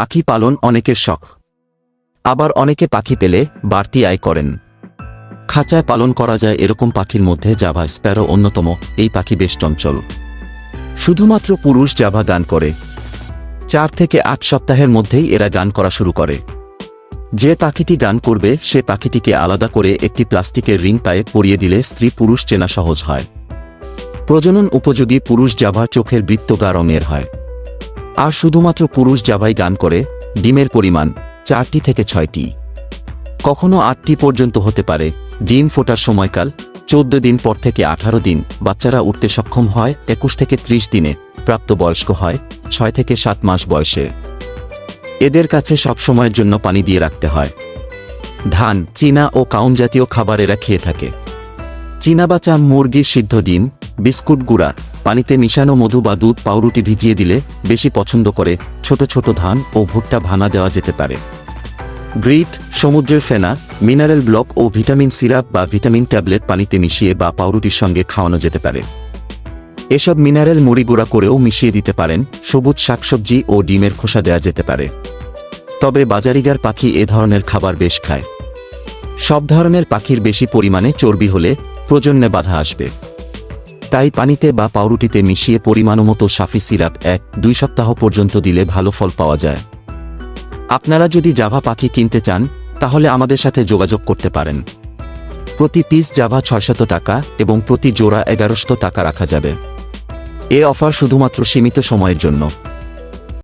পাখি পালন অনেকের শখ। আবার অনেকে পাখি পেলে বাড়তি আয় করেন। খাঁচায় পালন করা যায় এরকম পাখির মধ্যে জাভা, স্প্যারো অন্যতম, এই পাখি বেশ চঞ্চল। শুধুমাত্র পুরুষ জাভা গান করে। চার থেকে আট সপ্তাহের মধ্যেই এরা গান করা শুরু করে। যে পাখিটি গান করবে, সে পাখিটিকে আলাদা করে একটি প্লাস্টিকের রিং পায়ে পরিয়ে দিলে স্ত্রী পুরুষ চেনা সহজ হয়। প্রজনন উপযোগী পুরুষ জাভা চোখের বৃত্তগা রঙের হয়। আর শুধুমাত্র পুরুষ জাভাই গান করে, ডিমের পরিমাণ চারটি থেকে ছয়টি। কখনো আটটি পর্যন্ত হতে পারে, ডিম ফোটার সময়কাল চোদ্দ দিন পর থেকে আঠারো দিন। বাচ্চারা উঠতে সক্ষম হয় একুশ থেকে ত্রিশ দিনে, প্রাপ্তবয়স্ক হয় ছয় থেকে সাত মাস বয়সে। এদের কাছে সব সময়ের জন্য পানি দিয়ে রাখতে হয়। ধান, চীনা ও কাউন জাতীয় খাবার এরা খেয়ে থাকে। চীনাবাচা মুরগির সিদ্ধ ডিম, বিস্কুট গুঁড়া পানিতে মিশানো মধু বা দুধ পাউরুটি ভিজিয়ে দিলে বেশি পছন্দ করে ছোট ছোট ধান ও ভুট্টা ভানা দেওয়া যেতে পারে। গ্রিট সমুদ্রের ফেনা, মিনারেল ব্লক ও ভিটামিন সিরাপ বা ভিটামিন ট্যাবলেট পানিতে মিশিয়ে বা পাউরুটির সঙ্গে খাওয়ানো যেতে পারে। এসব মিনারেল মুড়ি গুঁড়া করেও মিশিয়ে দিতে পারেন, সবুজ শাকসবজি ও ডিমের খোসা দেওয়া যেতে পারে। তবে বাজারিগার পাখি এ ধরনের খাবার বেশ খায়। সব ধরনের পাখির বেশি পরিমাণে চর্বি হলে প্রজন্মে বাধা আসবে। তাই পানিতে বা পাউরুটিতে মিশিয়ে পরিমাণমতো সাফি সিরাপ এক দুই সপ্তাহ পর্যন্ত দিলে ভালো ফল পাওয়া যায়। আপনারা যদি জাভা পাখি কিনতে চান, তাহলে আমাদের সাথে যোগাযোগ করতে পারেন। প্রতি পিস জাভা ছয়শত টাকা এবং প্রতি জোড়া এগারোশত টাকা রাখা যাবে। এ অফার শুধুমাত্র সীমিত সময়ের জন্য।